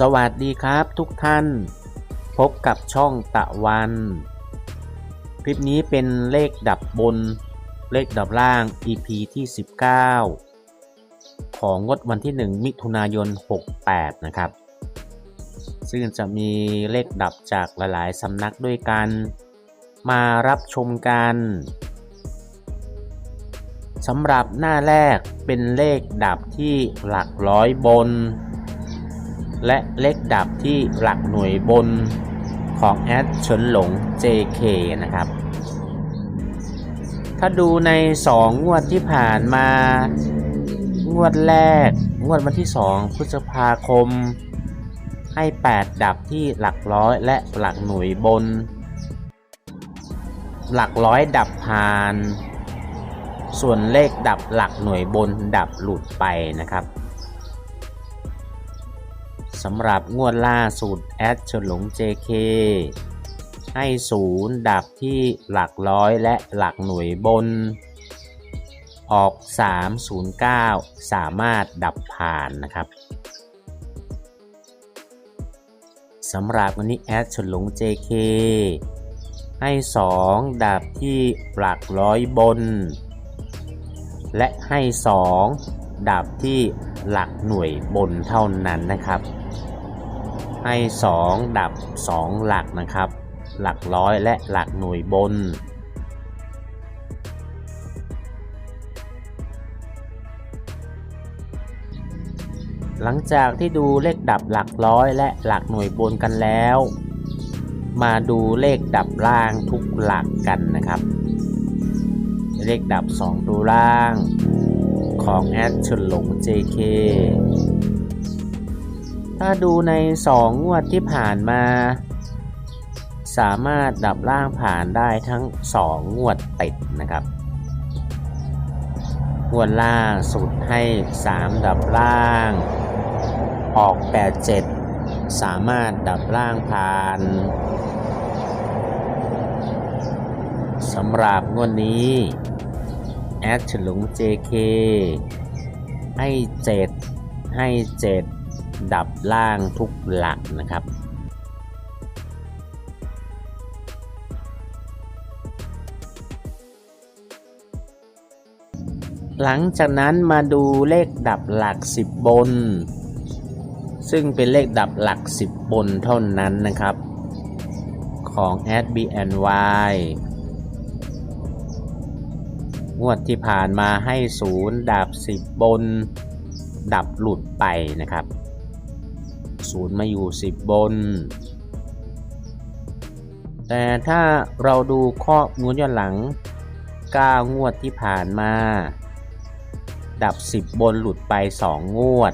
สวัสดีครับทุกท่าน พบกับช่องตะวัน คลิปนี้เป็นเลขดับบน เลขดับล่าง EP ที่ 19 ของงดวันที่ 1 มิถุนายน 68 นะครับ ซึ่งจะมีเลขดับจากหลาย ๆ สำนักด้วยกัน มารับชมกันสำหรับหน้าแรกเป็นเลขดับที่หลักร้อยบน และเลขดับที่หลักหน่วยบนของแอดเฉินหลง JK นะครับ ถ้าดูใน 2 งวดที่ผ่านมา งวดแรก งวดวันที่ 2 พฤษภาคม ให้ 8 ดับที่หลักร้อยและหลักหน่วยบน หลักร้อยดับผ่าน ส่วนเลขดับหลักหน่วยบนดับหลุดไปนะครับ สำหรับงวดล่าสุดแอดเฉลง JK ให้ศูนย์ดับที่หลักร้อยและหลักหน่วยบน ออก 309 สามารถดับผ่านนะครับสำหรับวันนี้แอดเฉลง JK ให้ 2 ดับที่หลักร้อยบน และให้ 2 ดับที่หลักหน่วยบนเท่านั้นนะครับ ให้ 2 ดับ 2 หลักนะครับ หลักร้อยและหลักหน่วยบน หลังจากที่ดูเลขดับหลักร้อยและหลักหน่วยบนกันแล้ว มาดูเลขดับล่างทุกหลักกันนะครับ เลขดับ 2 ตัวล่าง ของแอดเฉินหลง JK ถ้าดูใน 2 งวดที่ผ่านมา สามารถดับล่างผ่านได้ทั้ง 2 งวดติดนะครับ งวดล่างสุดให้ 3 ดับล่าง ออก 87 สามารถดับล่างผ่านสำหรับงวดนี้ แอดฉลุง JK ให้7ให้7ดับล่างทุกหลักนะครับหลังจากนั้นมาดูเลขดับหลัก 10 บน ซึ่งเป็นเลขดับหลัก 10 บนเท่านั้นนะครับ ของ a d BNY งวดที่ผ่านมาให้ศูนย์ดับ10บน ดับหลุดไปนะครับศูนย์มาอยู่10บน แต่ถ้าเราดูข้อมูลย้อนหลัง 9 งวดที่ผ่านมา ดับ 10 บนหลุดไป 2 งวด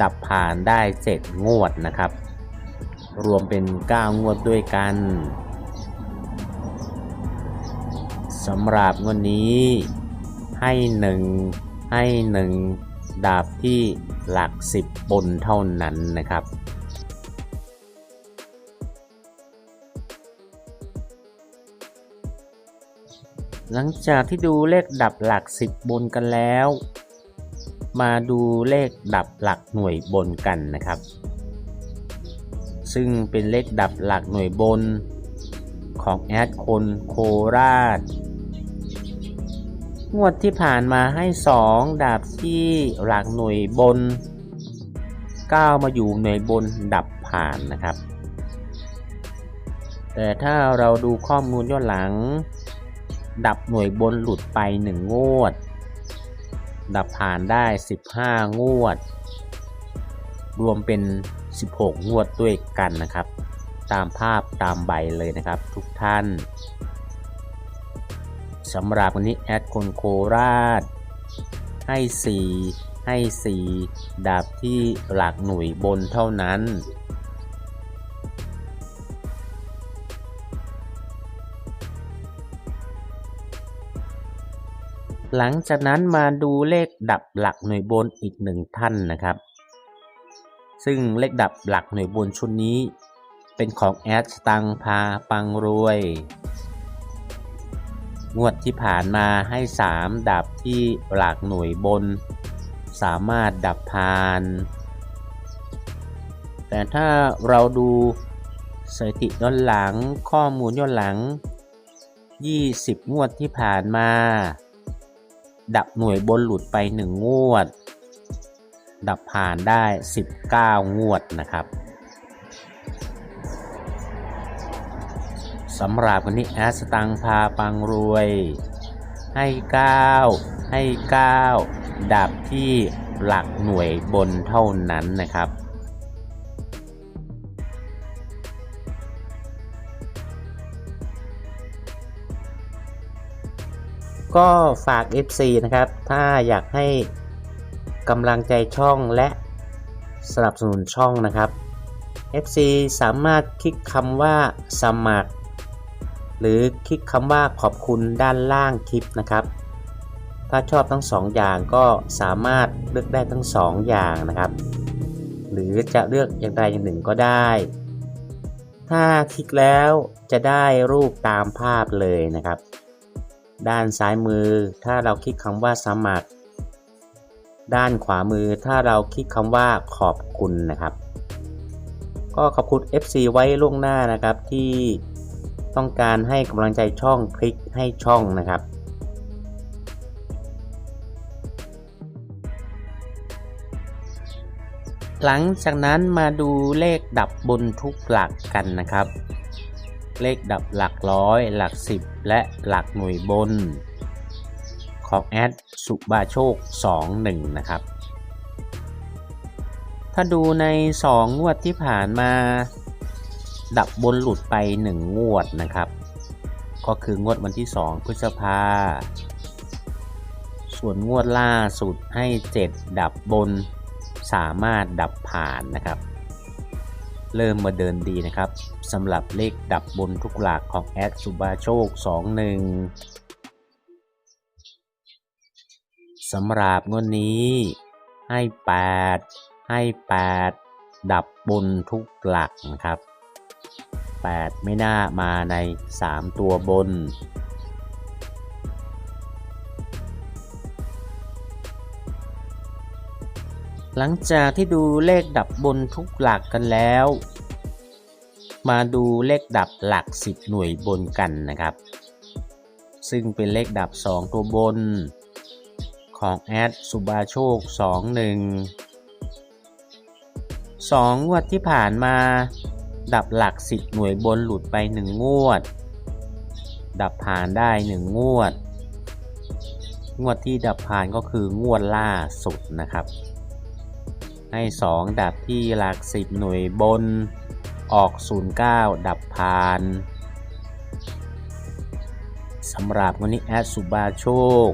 ดับผ่านได้ 7 งวดนะครับ รวมเป็น 9 งวดด้วยกัน สำหรับวันนี้ให้หนึ่งให้หนึ่งดาบที่หลักสิบบนเท่านั้นนะครับหลังจากที่ดูเลขดับหลักสิบบนกันแล้ว มาดูเลขดับหลักหน่วยบนกันนะครับ ซึ่งเป็นเลขดับหลักหน่วยบนของแอดคนโคราช งวดที่ผ่านมาให้ 2 ดาบที่หลักหน่วยบน 9 มาอยู่หน่วยบนดับผ่านนะครับ แต่ถ้าเราดูข้อมูลย้อนหลัง ดับหน่วยบนหลุดไป 1 งวด ดับผ่านได้ 15 งวด รวมเป็น 16 งวดด้วยกันนะครับ ตามภาพตามใบเลยนะครับทุกท่าน สำหรับวันนี้แอดคนโคราช ให้ 4 ให้ 4ดาบที่หลักหน่วยบนเท่านั้นหลังจากนั้นมาดูเลขดับหลักหน่วยบนอีกหนึ่งท่านนะครับ ซึ่งเลขดับหลักหน่วยบนชุดนี้ เป็นของแอดตังพาปังรวย งวดที่ผ่านมาให้ 3 ดับที่หลักหน่วยบน สามารถดับพาน แต่ถ้าเราดูสถิติย้อนหลังข้อมูลย้อนหลัง 20 งวดที่ผ่านมา ดับหน่วยบนหลุดไป 1 งวด ดับผ่านได้ 19 งวดนะครับ สำหรับวันนี้แอสตังพาปังรวย ให้ 9 ให้ 9 ดับที่หลักหน่วยบนเท่านั้นนะครับก็ฝาก FC นะครับ ถ้าอยากให้กำลังใจช่องและสนับสนุนช่องนะครับ FC สามารถคลิกคำว่าสมัคร หรือคลิกคำว่าขอบคุณด้านล่างคลิปนะครับ ถ้าชอบทั้งสองอย่างก็สามารถเลือกได้ทั้งสองอย่างนะครับ หรือจะเลือกอย่างใดอย่างหนึ่งก็ได้ ถ้าคลิกแล้วจะได้รูปตามภาพเลยนะครับ ด้านซ้ายมือถ้าเราคลิกคำว่าสมัคร ด้านขวามือถ้าเราคลิกคำว่าขอบคุณนะครับ ก็ขอบคุณ FC ไว้ล่วงหน้านะครับที่ ต้องการให้กำลังใจช่องคลิกให้ช่องนะครับ หลังจากนั้นมาดูเลขดับบนทุกหลักกันนะครับ เลขดับหลักร้อย หลักสิบและหลักหน่วยบน ของแอดสุบาโชค 21 นะครับ ถ้าดูใน 2 งวดที่ผ่านมา ดับบนหลุดไป 1 งวดนะครับ ก็คืองวดวันที่ 2 พฤษภา ส่วนงวดล่าสุดให้ 7 ดับบนสามารถดับผ่านนะครับ เริ่มมาเดินดีนะครับสำหรับเลขดับบนทุกหลักของแอดสุบาโชค 21สำหรับงวดนี้ให้ 8 ให้ 8 ดับบนทุกหลักนะครับ 8 ไม่น่ามาใน 3 ตัวบน หลังจากที่ดูเลขดับบนทุกหลักกันแล้ว มาดูเลขดับหลัก 10 หน่วยบนกันนะครับ ซึ่งเป็นเลขดับ 2 ตัวบน ของแอดสุบาโชค 21 2งวดที่ผ่านมา ดับหลัก 10 หน่วยบนหลุดไป 1 งวด ดับผ่านได้ 1 งวด งวดที่ดับผ่านก็คืองวดล่าสุดนะครับ ให้ 2 ดับที่หลัก 10 หน่วยบนออก 09 ดับผ่านสำหรับวันนี้แอดสุบาโชค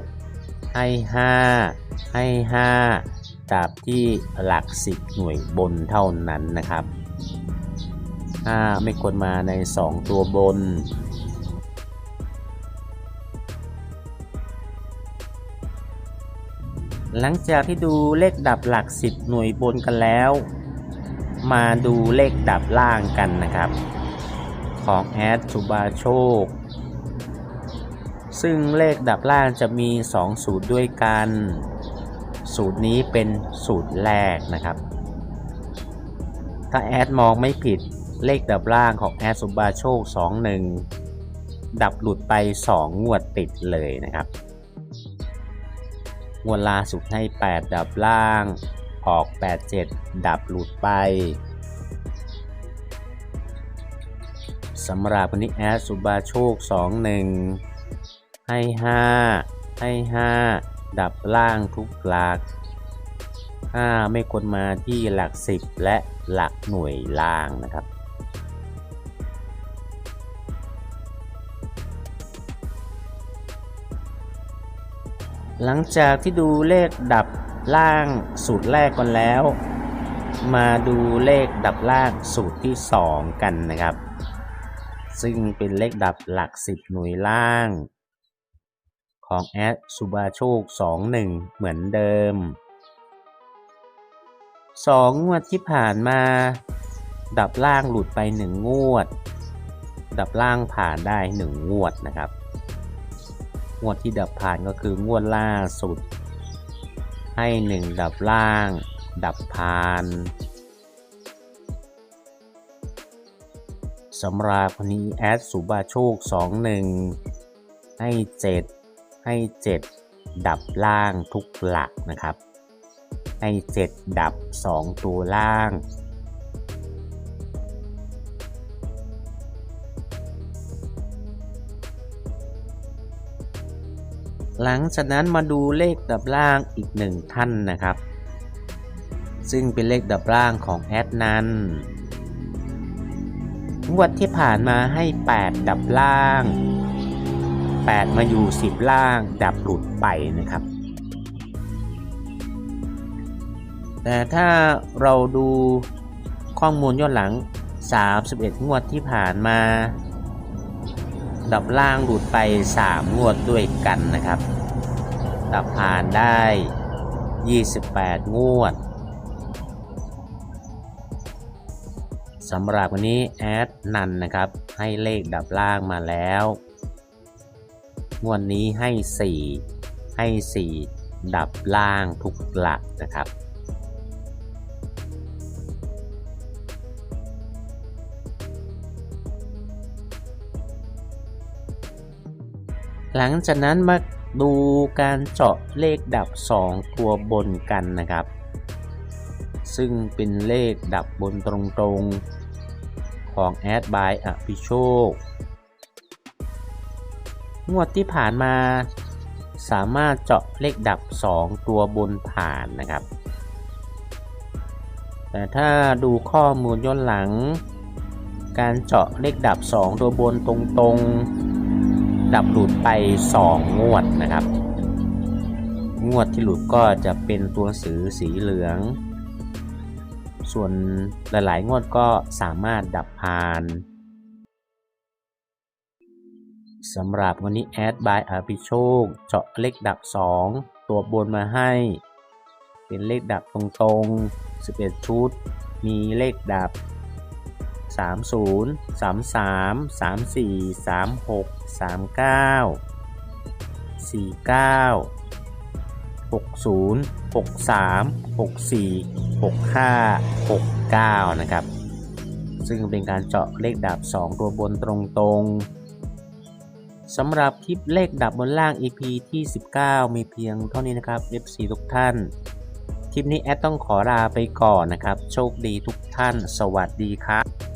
ให้ 5 ให้ 5 ดับที่หลัก 10 หน่วยบนเท่านั้นนะครับ 5 ไม่ควรมาใน 2 ตัวบน หลังจากที่ดูเลขดับหลัก 10 หน่วยบนกันแล้ว มาดูเลขดับล่างกันนะครับ ของแอดสุบาโชค ซึ่งเลขดับล่างจะมี 2 สูตรด้วยกัน สูตรนี้เป็นสูตรแรกนะครับถ้าแอดมองไม่ผิด เลขดับล่างของแอดสุบาโชค 21 ดับหลุดไป 2 งวดติดเลยนะครับงวดล่าสุดให้ 8 ดับล่าง ออก 87 ดับหลุดไปสำหรับวันนี้แอดสุบาโชค 21 ให้ 5 ให้ 5 ดับล่างทุกหลัก 5 ไม่ควรมาที่หลัก 10 และหลักหน่วยล่างนะครับ หลังจากที่ดูเลขดับล่างสูตรแรกกันแล้ว มาดูเลขดับล่างสูตรที่ 2 กันนะครับ ซึ่งเป็นเลขดับหลัก 10 หน่วยล่าง ของแอดสุบาโชค 21 เหมือนเดิม 2 งวดที่ผ่านมา ดับล่างหลุดไป 1 งวด ดับล่างผ่านได้ 1 งวดนะครับ งวดที่ดับผ่านก็คืองวดล่าสุด ให้ 1 ดับล่าง ดับผ่านสำหรับวันนี้แอดสุบาโชค 21 ให้ 7 ให้ 7 ดับล่างทุกหลักนะครับ ให้ 7 ดับ 2 ตัวล่าง หลังจากนั้นมาดูเลขดับล่างอีกหนึ่งท่านนะครับ ซึ่งเป็นเลขดับล่างของแอดนั้นงวดที่ผ่านมาให้ 8 ดับล่าง 8 มาอยู่ 10 ล่าง ดับหลุดไปนะครับ แต่ถ้าเราดูข้อมูลย้อนหลัง 31 งวดที่ผ่านมา ดับล่างหลุดไป 3 งวดด้วยกันนะครับ ดับผ่านได้ 28 งวดสำหรับวันนี้แอดนันนะครับ ให้เลขดับล่างมาแล้ว งวดนี้ให้ 4 ให้ 4 ดับล่างทุกหลักนะครับหลังจากนั้นมา ดูการเจาะเลขดับ 2 ตัวบนกันนะครับ ซึ่งเป็นเลขดับบนตรงๆ ของแอดบายอภิโชค งวดที่ผ่านมา สามารถเจาะเลขดับ 2 ตัวบนผ่านนะครับ แต่ถ้าดูข้อมูลย้อนหลัง การเจาะเลขดับ 2 ตัวบนตรงๆ ดับหลุดไป 2 งวดนะครับ งวดที่หลุดก็จะเป็นตัวสือสีเหลือง ส่วนหลายๆ งวดก็สามารถดับพานสำหรับวันนี้แอดบายอภิโชคเจาะเลขดับ 2 ตัวบนมาให้ เป็นเลขดับตรงๆ 11 ชุด มีเลขดับ 30 33 34 36 39 49 60 63 64 65 69 นะครับ ซึ่งเป็นการเจาะเลขดับ 2 ตัวบนตรงๆสำหรับคลิปเลขดับบนล่าง EP ที่ 19 มีเพียงเท่านี้นะครับ FC ทุกท่านคลิปนี้แอดต้องขอลาไปก่อนนะครับ โชคดีทุกท่าน สวัสดีครับ